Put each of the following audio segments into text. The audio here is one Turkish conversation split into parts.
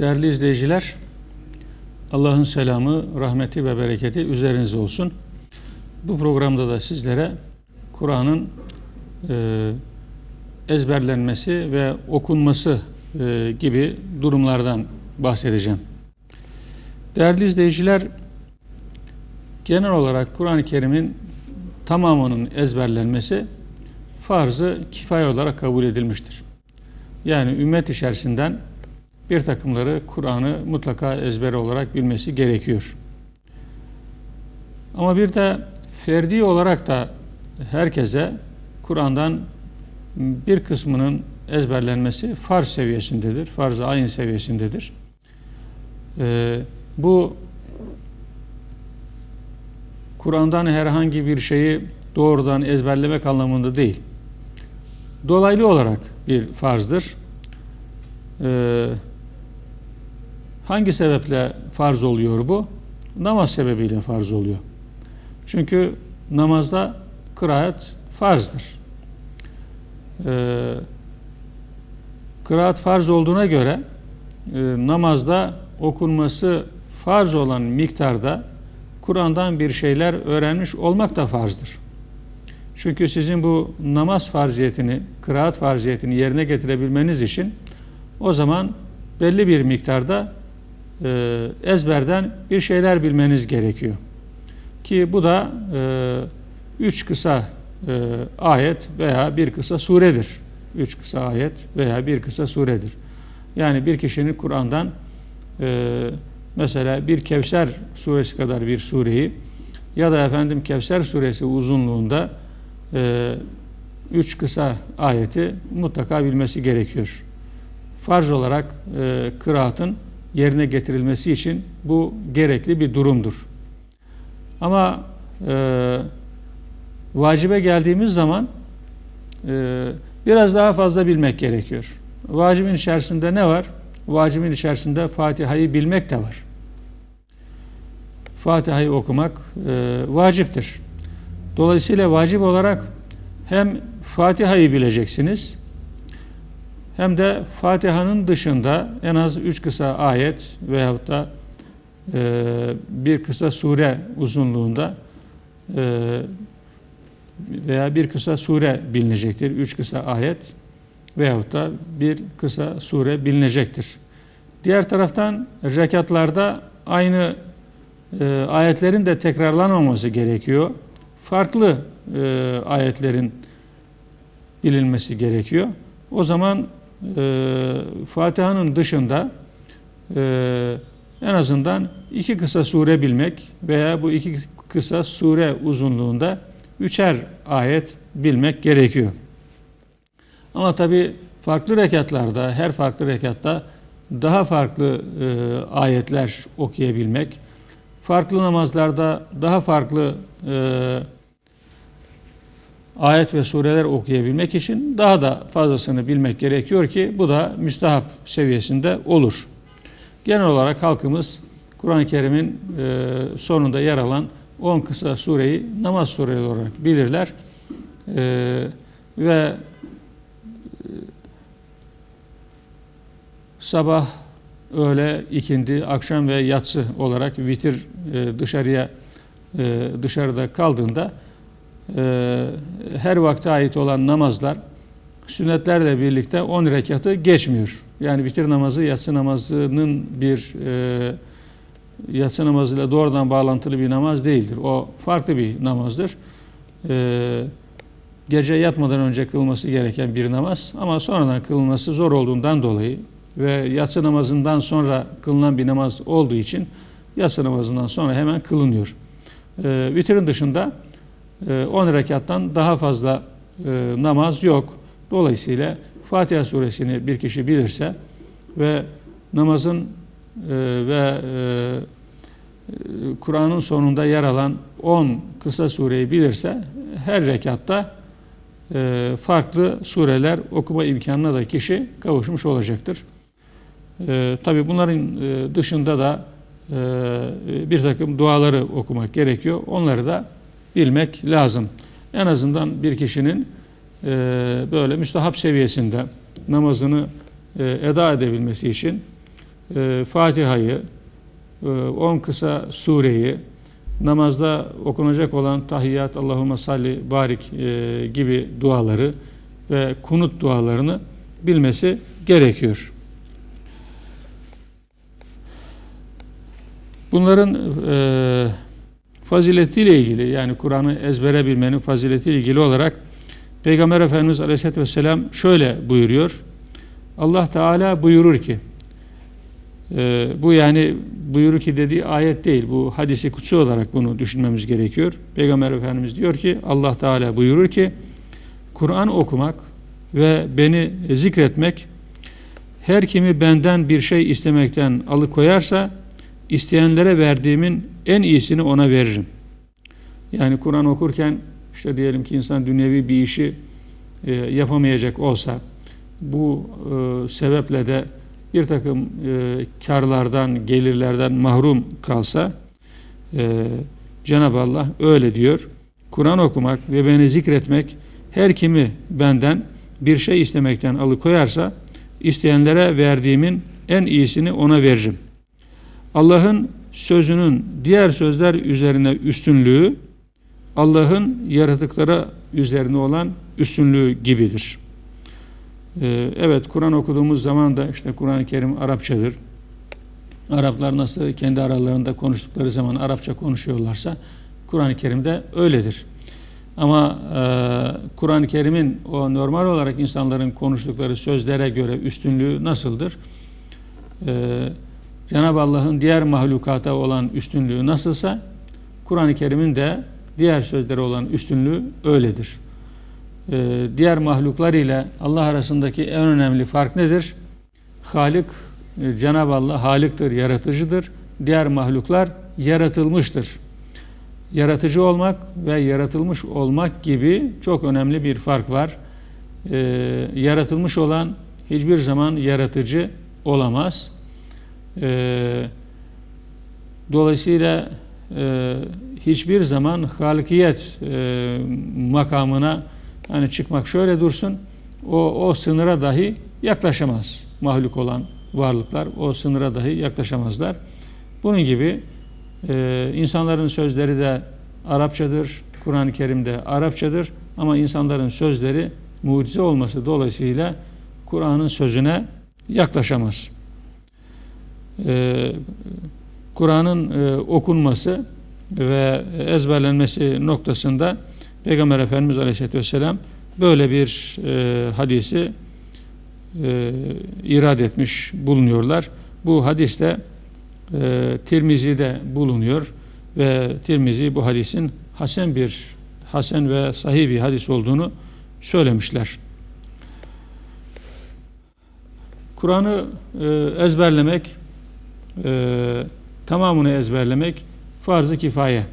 Değerli izleyiciler, Allah'ın selamı, rahmeti ve bereketi üzerinize olsun. Bu programda da sizlere Kur'an'ın e, ezberlenmesi ve okunması e, gibi durumlardan bahsedeceğim. Değerli izleyiciler, genel olarak Kur'an-ı Kerim'in tamamının ezberlenmesi farz-ı kifaye olarak kabul edilmiştir. Yani ümmet içerisinden bir takımları Kur'an'ı mutlaka ezber olarak bilmesi gerekiyor. Ama bir de ferdi olarak da herkese Kur'an'dan bir kısmının ezberlenmesi farz seviyesindedir. Farz-ı ayin seviyesindedir. Ee, bu Kur'an'dan herhangi bir şeyi doğrudan ezberlemek anlamında değil. Dolaylı olarak bir farzdır. Ee, hangi sebeple farz oluyor bu? Namaz sebebiyle farz oluyor. Çünkü namazda kıraat farzdır. Ee, kıraat farz olduğuna göre e, namazda okunması farz olan miktarda Kur'an'dan bir şeyler öğrenmiş olmak da farzdır. Çünkü sizin bu namaz farziyetini, kıraat farziyetini yerine getirebilmeniz için o zaman belli bir miktarda e, ezberden bir şeyler bilmeniz gerekiyor. Ki bu da e, üç kısa e, ayet veya bir kısa suredir. Üç kısa ayet veya bir kısa suredir. Yani bir kişinin Kur'an'dan e, mesela bir Kevser suresi kadar bir sureyi ya da efendim Kevser suresi uzunluğunda e, üç kısa ayeti mutlaka bilmesi gerekiyor. Farz olarak e, kıraatın yerine getirilmesi için bu gerekli bir durumdur. Ama e, vacibe geldiğimiz zaman e, biraz daha fazla bilmek gerekiyor. Vacibin içerisinde ne var? Vacibin içerisinde Fatiha'yı bilmek de var. Fatiha'yı okumak e, vaciptir. Dolayısıyla vacip olarak hem Fatiha'yı bileceksiniz hem de Fatiha'nın dışında en az üç kısa ayet veyahut da e, bir kısa sure uzunluğunda e, veya bir kısa sure bilinecektir. Üç kısa ayet veyahut da bir kısa sure bilinecektir. Diğer taraftan rekatlarda aynı e, ayetlerin de tekrarlanmaması gerekiyor. Farklı e, ayetlerin bilinmesi gerekiyor. O zaman e, Fatiha'nın dışında e, en azından iki kısa sure bilmek veya bu iki kısa sure uzunluğunda üçer ayet bilmek gerekiyor. Ama tabi farklı rekatlarda, her farklı rekatta daha farklı e, ayetler okuyabilmek, farklı namazlarda daha farklı e, ayet ve sureler okuyabilmek için daha da fazlasını bilmek gerekiyor ki bu da müstahap seviyesinde olur. Genel olarak halkımız Kur'an-ı Kerim'in e, sonunda yer alan 10 kısa sureyi namaz sureleri olarak bilirler. E, ve e, sabah, öğle, ikindi, akşam ve yatsı olarak vitir dışarıya dışarıda kaldığında e, her vakte ait olan namazlar sünnetlerle birlikte 10 rekatı geçmiyor. Yani vitir namazı yatsı namazının bir e, yatsı namazıyla doğrudan bağlantılı bir namaz değildir. O farklı bir namazdır. E, gece yatmadan önce kılması gereken bir namaz ama sonradan kılınması zor olduğundan dolayı ve yatsı namazından sonra kılınan bir namaz olduğu için yatsı namazından sonra hemen kılınıyor. E, vitrin dışında 10 e, rekattan daha fazla e, namaz yok. Dolayısıyla Fatiha suresini bir kişi bilirse ve namazın e, ve Kur'an'ın sonunda yer alan 10 kısa sureyi bilirse her rekatta farklı sureler okuma imkanına da kişi kavuşmuş olacaktır. Tabi bunların dışında da bir takım duaları okumak gerekiyor. Onları da bilmek lazım. En azından bir kişinin e, böyle müstahap seviyesinde namazını e, eda edebilmesi için e, Fatiha'yı, 10 kısa sureyi, namazda okunacak olan tahiyyat, Allahümme salli, barik e, gibi duaları ve kunut dualarını bilmesi gerekiyor. Bunların e, faziletiyle ilgili yani Kur'an'ı ezbere bilmenin faziletiyle ilgili olarak Peygamber Efendimiz Aleyhisselatü Vesselam şöyle buyuruyor. Allah Teala buyurur ki e, bu yani buyurur ki dediği ayet değil. Bu hadisi kutsu olarak bunu düşünmemiz gerekiyor. Peygamber Efendimiz diyor ki Allah Teala buyurur ki Kur'an okumak ve beni zikretmek her kimi benden bir şey istemekten alıkoyarsa isteyenlere verdiğimin en iyisini ona veririm. Yani Kur'an okurken işte diyelim ki insan dünyevi bir işi e, yapamayacak olsa bu e, sebeple de bir takım e, karlardan, gelirlerden mahrum kalsa e, Cenab-ı Allah öyle diyor. Kur'an okumak ve beni zikretmek her kimi benden bir şey istemekten alıkoyarsa isteyenlere verdiğimin en iyisini ona veririm. Allah'ın sözünün diğer sözler üzerine üstünlüğü Allah'ın yaratıklara üzerine olan üstünlüğü gibidir. Ee, evet Kur'an okuduğumuz zaman da işte Kur'an-ı Kerim Arapçadır. Araplar nasıl kendi aralarında konuştukları zaman Arapça konuşuyorlarsa Kur'an-ı Kerim'de öyledir. Ama e, Kur'an-ı Kerim'in o normal olarak insanların konuştukları sözlere göre üstünlüğü nasıldır? E, Cenab-ı Allah'ın diğer mahlukata olan üstünlüğü nasılsa Kur'an-ı Kerim'in de diğer sözlere olan üstünlüğü öyledir. Ee, diğer mahluklar ile Allah arasındaki en önemli fark nedir? Halik, e, Cenab-ı Allah haliktir, yaratıcıdır. Diğer mahluklar yaratılmıştır. Yaratıcı olmak ve yaratılmış olmak gibi çok önemli bir fark var. Ee, yaratılmış olan hiçbir zaman yaratıcı olamaz. Ee, dolayısıyla e, hiçbir zaman halikiyet e, makamına hani çıkmak şöyle dursun o, o sınıra dahi yaklaşamaz mahluk olan varlıklar o sınıra dahi yaklaşamazlar. Bunun gibi e, insanların sözleri de Arapçadır, Kur'an-ı Kerim'de Arapçadır ama insanların sözleri mucize olması dolayısıyla Kur'an'ın sözüne yaklaşamaz. Ee, Kur'an'ın e, okunması ve ezberlenmesi noktasında Peygamber Efendimiz Aleyhisselatü Vesselam böyle bir e, hadisi e, irad etmiş bulunuyorlar. Bu hadiste e, Tirmizi'de bulunuyor ve Tirmizi bu hadisin hasen bir hasen ve sahih bir hadis olduğunu söylemişler. Kur'an'ı ezberlemek e, tamamını ezberlemek farz-ı kifaye.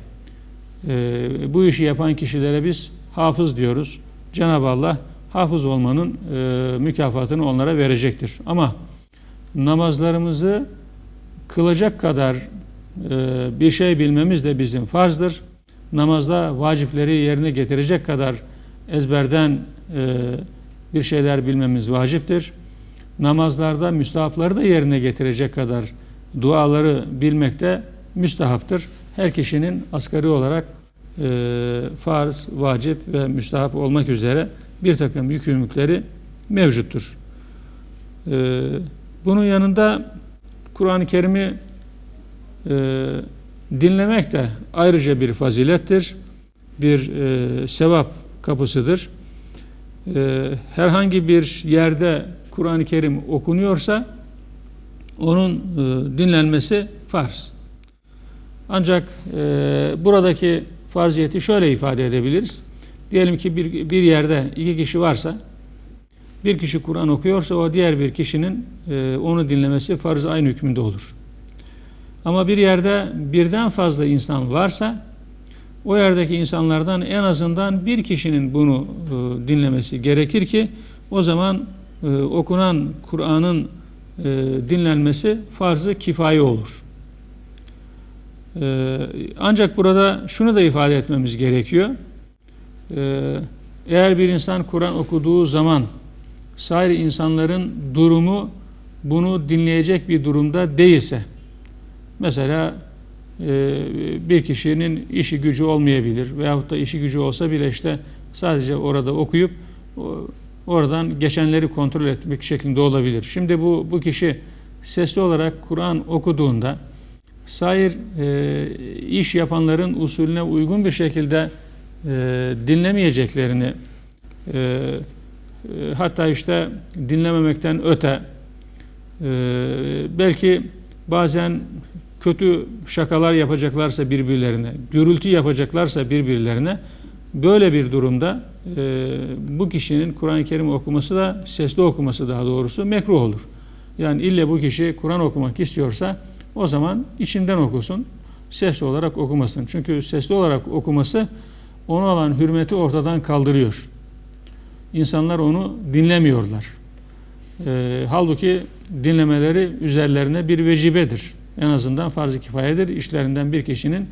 E, bu işi yapan kişilere biz hafız diyoruz. Cenab-ı Allah hafız olmanın e, mükafatını onlara verecektir. Ama namazlarımızı kılacak kadar e, bir şey bilmemiz de bizim farzdır. Namazda vacipleri yerine getirecek kadar ezberden e, bir şeyler bilmemiz vaciptir. Namazlarda müstahapları da yerine getirecek kadar duaları bilmek de müstahaptır. Her kişinin asgari olarak e, farz, vacip ve müstahap olmak üzere bir takım yükümlülükleri mevcuttur. E, bunun yanında Kur'an-ı Kerim'i e, dinlemek de ayrıca bir fazilettir. Bir e, sevap kapısıdır. E, herhangi bir yerde Kur'an-ı Kerim okunuyorsa onun e, dinlenmesi farz. Ancak e, buradaki farziyeti şöyle ifade edebiliriz. Diyelim ki bir, bir yerde iki kişi varsa bir kişi Kur'an okuyorsa o diğer bir kişinin e, onu dinlemesi farz aynı hükmünde olur. Ama bir yerde birden fazla insan varsa o yerdeki insanlardan en azından bir kişinin bunu e, dinlemesi gerekir ki o zaman e, okunan Kur'an'ın e, dinlenmesi farz-ı olur. E, ancak burada şunu da ifade etmemiz gerekiyor. E, eğer bir insan Kur'an okuduğu zaman sair insanların durumu bunu dinleyecek bir durumda değilse mesela e, bir kişinin işi gücü olmayabilir veyahut da işi gücü olsa bile işte sadece orada okuyup oradan geçenleri kontrol etmek şeklinde olabilir. Şimdi bu bu kişi sesli olarak Kur'an okuduğunda sair e, iş yapanların usulüne uygun bir şekilde e, dinlemeyeceklerini e, e, hatta işte dinlememekten öte e, belki bazen kötü şakalar yapacaklarsa birbirlerine, gürültü yapacaklarsa birbirlerine böyle bir durumda e, bu kişinin Kur'an-ı Kerim okuması da sesli okuması daha doğrusu mekruh olur. Yani ille bu kişi Kur'an okumak istiyorsa o zaman içinden okusun, sesli olarak okumasın. Çünkü sesli olarak okuması ona olan hürmeti ortadan kaldırıyor. İnsanlar onu dinlemiyorlar. E, halbuki dinlemeleri üzerlerine bir vecibedir. En azından farz-ı kifayedir. İşlerinden bir kişinin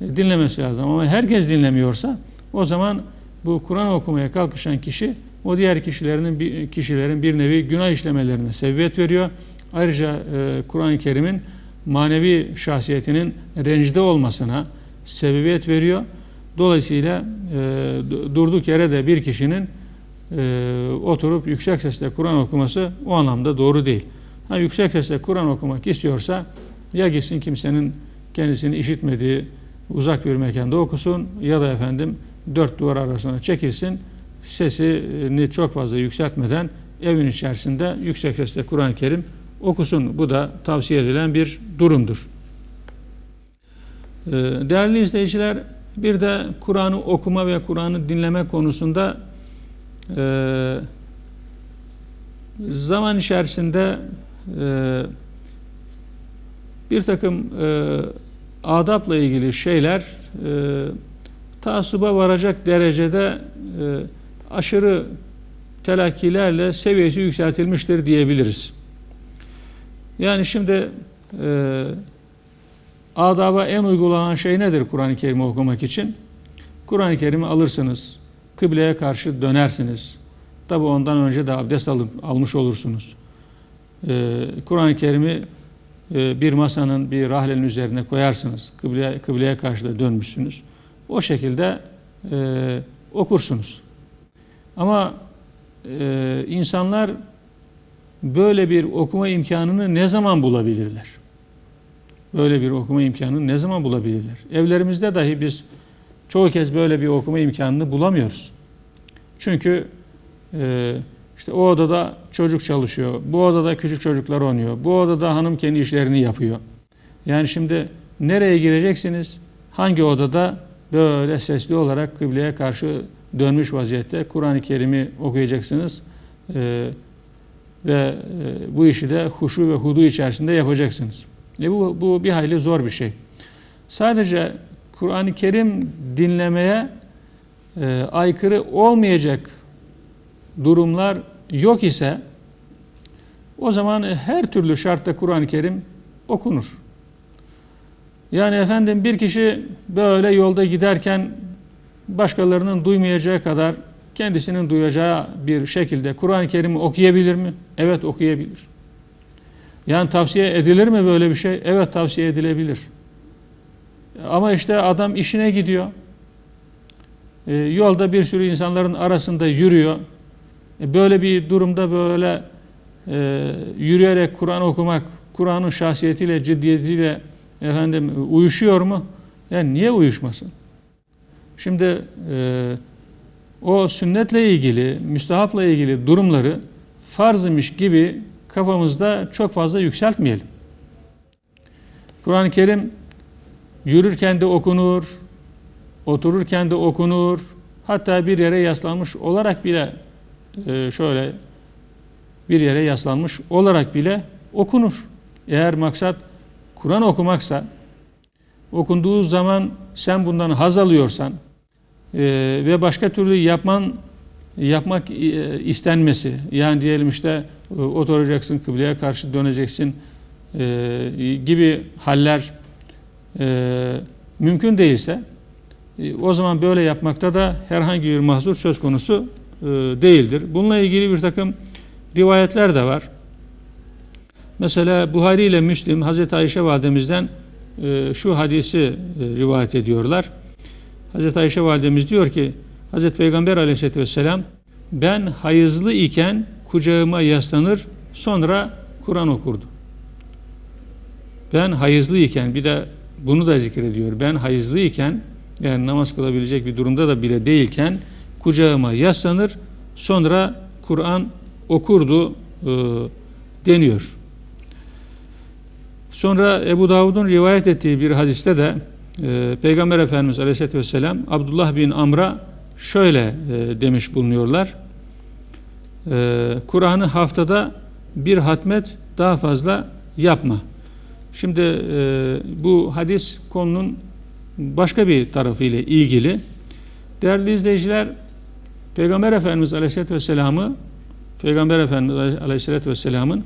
dinlemesi lazım. Ama herkes dinlemiyorsa o zaman bu Kur'an okumaya kalkışan kişi o diğer kişilerin kişilerin bir nevi günah işlemelerine sebebiyet veriyor. Ayrıca e, Kur'an-ı Kerim'in manevi şahsiyetinin rencide olmasına sebebiyet veriyor. Dolayısıyla e, du- durduk yere de bir kişinin e, oturup yüksek sesle Kur'an okuması o anlamda doğru değil. Ha, yüksek sesle Kur'an okumak istiyorsa ya gitsin kimsenin kendisini işitmediği uzak bir mekanda okusun ya da efendim dört duvar arasına çekilsin sesini çok fazla yükseltmeden evin içerisinde yüksek sesle Kur'an-ı Kerim okusun. Bu da tavsiye edilen bir durumdur. Ee, Değerli izleyiciler bir de Kur'an'ı okuma ve Kur'an'ı dinleme konusunda e, zaman içerisinde e, bir takım e, adapla ilgili şeyler e, taassuba varacak derecede e, aşırı telakkilerle seviyesi yükseltilmiştir diyebiliriz. Yani şimdi e, adaba en uygulanan şey nedir Kur'an-ı Kerim'i okumak için? Kur'an-ı Kerim'i alırsınız, kıbleye karşı dönersiniz. Tabi ondan önce de abdest alıp, almış olursunuz. E, Kur'an-ı Kerim'i e, bir masanın, bir rahlenin üzerine koyarsınız. Kıbleye, kıbleye karşı da dönmüşsünüz. O şekilde e, okursunuz. Ama e, insanlar böyle bir okuma imkanını ne zaman bulabilirler? Böyle bir okuma imkanını ne zaman bulabilirler? Evlerimizde dahi biz çoğu kez böyle bir okuma imkanını bulamıyoruz. Çünkü e, işte o odada çocuk çalışıyor, bu odada küçük çocuklar oynuyor, bu odada hanım kendi işlerini yapıyor. Yani şimdi nereye gireceksiniz? Hangi odada böyle sesli olarak kıbleye karşı dönmüş vaziyette Kur'an-ı Kerim'i okuyacaksınız e, ve e, bu işi de huşu ve hudu içerisinde yapacaksınız. E bu, bu bir hayli zor bir şey. Sadece Kur'an-ı Kerim dinlemeye e, aykırı olmayacak durumlar yok ise o zaman her türlü şartta Kur'an-ı Kerim okunur. Yani efendim bir kişi böyle yolda giderken başkalarının duymayacağı kadar kendisinin duyacağı bir şekilde Kur'an-ı Kerim'i okuyabilir mi? Evet okuyabilir. Yani tavsiye edilir mi böyle bir şey? Evet tavsiye edilebilir. Ama işte adam işine gidiyor. E, yolda bir sürü insanların arasında yürüyor. E, böyle bir durumda böyle e, yürüyerek Kur'an okumak, Kur'an'ın şahsiyetiyle, ciddiyetiyle efendim uyuşuyor mu? Yani niye uyuşmasın? Şimdi e, o sünnetle ilgili, müstehapla ilgili durumları farzmış gibi kafamızda çok fazla yükseltmeyelim. Kur'an-ı Kerim yürürken de okunur, otururken de okunur, hatta bir yere yaslanmış olarak bile e, şöyle bir yere yaslanmış olarak bile okunur. Eğer maksat Kur'an okumaksa, okunduğu zaman sen bundan haz alıyorsan e, ve başka türlü yapman yapmak e, istenmesi, yani diyelim işte e, oturacaksın, kıbleye karşı döneceksin e, gibi haller e, mümkün değilse e, o zaman böyle yapmakta da herhangi bir mahzur söz konusu e, değildir. Bununla ilgili bir takım rivayetler de var. Mesela Buhari ile Müslim Hazreti Ayşe validemizden e, şu hadisi e, rivayet ediyorlar. Hazreti Ayşe validemiz diyor ki Hazreti Peygamber aleyhisselatü vesselam ben hayızlı iken kucağıma yaslanır sonra Kur'an okurdu. Ben hayızlı iken bir de bunu da zikrediyor. Ben hayızlı iken yani namaz kılabilecek bir durumda da bile değilken kucağıma yaslanır sonra Kur'an okurdu e, deniyor. Sonra Ebu Davud'un rivayet ettiği bir hadiste de e, Peygamber Efendimiz Aleyhisselatü Vesselam Abdullah bin Amr'a şöyle e, demiş bulunuyorlar. E, Kur'an'ı haftada bir hatmet daha fazla yapma. Şimdi e, bu hadis konunun başka bir tarafı ile ilgili. Değerli izleyiciler, Peygamber Efendimiz Aleyhisselatü Vesselam'ı Peygamber Efendimiz Aleyhisselatü Vesselam'ın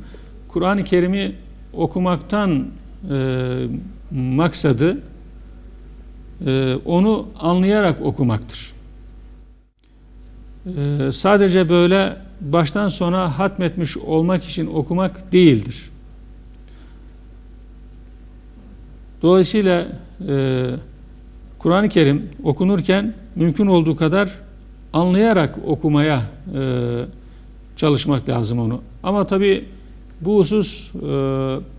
Kur'an-ı Kerim'i okumaktan e, maksadı e, onu anlayarak okumaktır. E, sadece böyle baştan sona hatmetmiş olmak için okumak değildir. Dolayısıyla e, Kur'an-ı Kerim okunurken mümkün olduğu kadar anlayarak okumaya e, çalışmak lazım onu. Ama tabi bu husus e,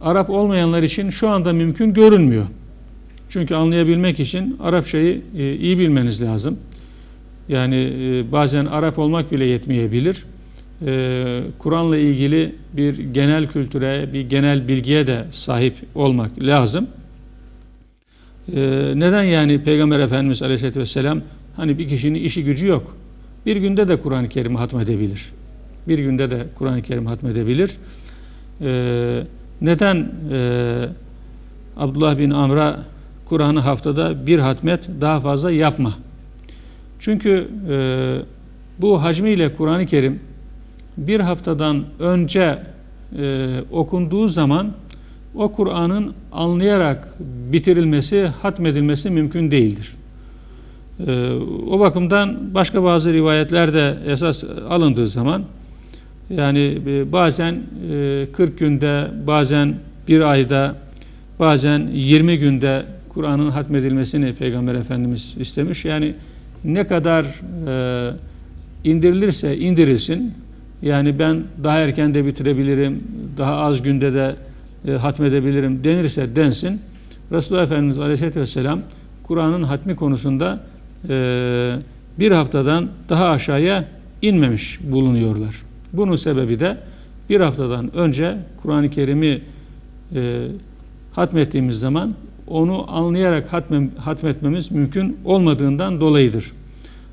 Arap olmayanlar için şu anda mümkün görünmüyor. Çünkü anlayabilmek için Arapçayı e, iyi bilmeniz lazım. Yani e, bazen Arap olmak bile yetmeyebilir. E, Kur'an'la ilgili bir genel kültüre, bir genel bilgiye de sahip olmak lazım. E, neden yani Peygamber Efendimiz Aleyhisselatü Vesselam hani bir kişinin işi gücü yok. Bir günde de Kur'an-ı Kerim'i hatmedebilir. Bir günde de Kur'an-ı Kerim hatmedebilir. Ee, neden e, Abdullah bin Amr'a Kur'an'ı haftada bir hatmet daha fazla yapma? Çünkü e, bu hacmiyle Kur'an-ı Kerim bir haftadan önce e, okunduğu zaman o Kur'an'ın anlayarak bitirilmesi, hatmedilmesi mümkün değildir. E, o bakımdan başka bazı rivayetler de esas alındığı zaman yani e, bazen 40 e, günde, bazen bir ayda, bazen 20 günde Kur'an'ın hatmedilmesini Peygamber Efendimiz istemiş. Yani ne kadar e, indirilirse indirilsin. Yani ben daha erken de bitirebilirim, daha az günde de hatmedebilirim denirse densin. Resulullah Efendimiz Aleyhisselatü Vesselam Kur'an'ın hatmi konusunda bir haftadan daha aşağıya inmemiş bulunuyorlar. Bunun sebebi de bir haftadan önce Kur'an-ı Kerim'i e, hatmettiğimiz zaman onu anlayarak hatmem, hatmetmemiz mümkün olmadığından dolayıdır.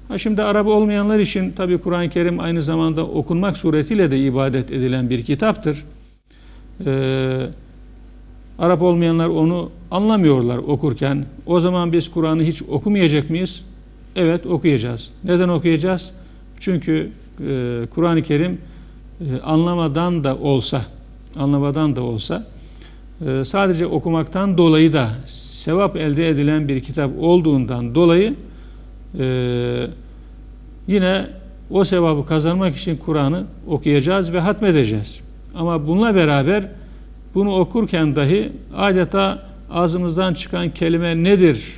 Ha şimdi Arap olmayanlar için tabi Kur'an-ı Kerim aynı zamanda okunmak suretiyle de ibadet edilen bir kitaptır. Ee, Arap olmayanlar onu anlamıyorlar okurken. O zaman biz Kur'an'ı hiç okumayacak mıyız? Evet okuyacağız. Neden okuyacağız? Çünkü e, Kur'an-ı Kerim e, anlamadan da olsa anlamadan da olsa e, sadece okumaktan dolayı da sevap elde edilen bir kitap olduğundan dolayı e, yine o sevabı kazanmak için Kur'an'ı okuyacağız ve hatmedeceğiz. Ama bununla beraber bunu okurken dahi adeta ağzımızdan çıkan kelime nedir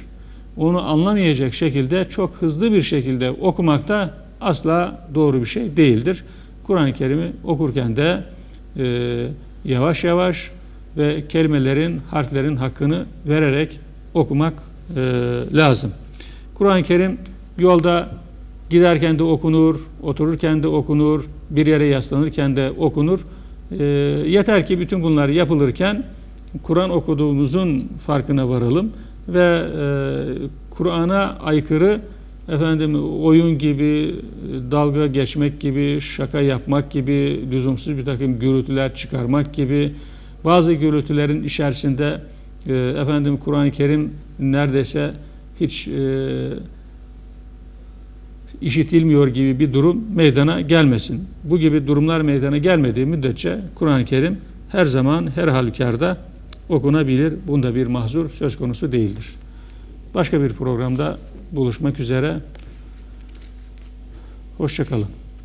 onu anlamayacak şekilde çok hızlı bir şekilde okumak da asla doğru bir şey değildir. Kur'an-ı Kerim'i okurken de e, yavaş yavaş ve kelimelerin, harflerin hakkını vererek okumak e, lazım. Kur'an-ı Kerim yolda giderken de okunur, otururken de okunur, bir yere yaslanırken de okunur. E, yeter ki bütün bunlar yapılırken Kur'an okuduğumuzun farkına varalım ve e, Kur'an'a aykırı efendim oyun gibi, dalga geçmek gibi, şaka yapmak gibi, lüzumsuz bir takım gürültüler çıkarmak gibi, bazı gürültülerin içerisinde e, efendim Kur'an-ı Kerim neredeyse hiç e, işitilmiyor gibi bir durum meydana gelmesin. Bu gibi durumlar meydana gelmediği müddetçe Kur'an-ı Kerim her zaman her halükarda okunabilir. Bunda bir mahzur söz konusu değildir. Başka bir programda buluşmak üzere. Hoşçakalın.